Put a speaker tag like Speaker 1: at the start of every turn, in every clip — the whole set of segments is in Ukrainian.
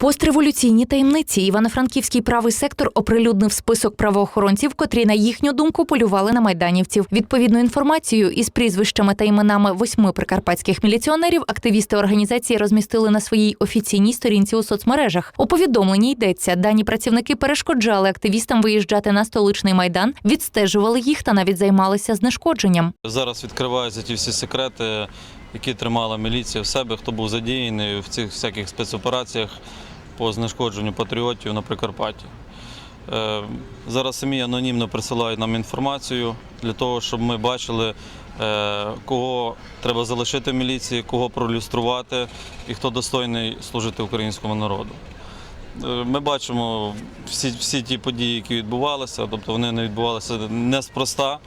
Speaker 1: Постреволюційні таємниці Івано-Франківський правий сектор оприлюднив список правоохоронців, котрі, на їхню думку, полювали на майданівців. Відповідну інформацію із прізвищами та іменами восьми прикарпатських міліціонерів активісти організації розмістили на своїй офіційній сторінці у соцмережах. У повідомленні йдеться, дані працівники перешкоджали активістам виїжджати на столичний майдан, відстежували їх та навіть займалися знешкодженням.
Speaker 2: Зараз відкриваються ті всі секрети, які тримала міліція в себе, хто був задіяний в цих всяких спецопераціях по знешкодженню патріотів на Прикарпатті. Е, Зараз самі анонімно присилають нам інформацію для того, щоб ми бачили, е, кого треба залишити в міліції, кого пролюструвати і хто достойний служити українському народу. Е, Ми бачимо всі, всі ті події, які відбувалися, тобто вони не відбувалися неспроста,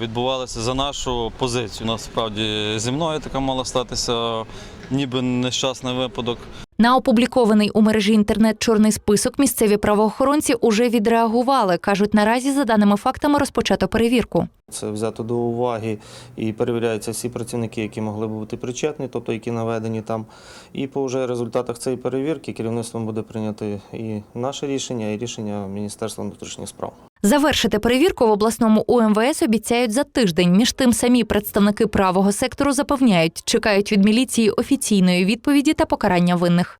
Speaker 2: відбувалися за нашу позицію. Насправді зі мною така мала статися ніби нещасний випадок.
Speaker 1: На опублікований у мережі інтернет чорний список місцеві правоохоронці уже відреагували. кажуть, наразі за даними фактами розпочато перевірку.
Speaker 3: Це взято до уваги і перевіряються всі працівники, які могли б бути причетні, тобто які наведені там. І по вже результатах цієї перевірки керівництвом буде прийнято і наше рішення, і рішення Міністерства внутрішніх справ.
Speaker 1: Завершити перевірку в обласному УМВС обіцяють за тиждень. Між тим самі представники правого сектору запевняють, чекають від міліції офіційної відповіді та покарання винних.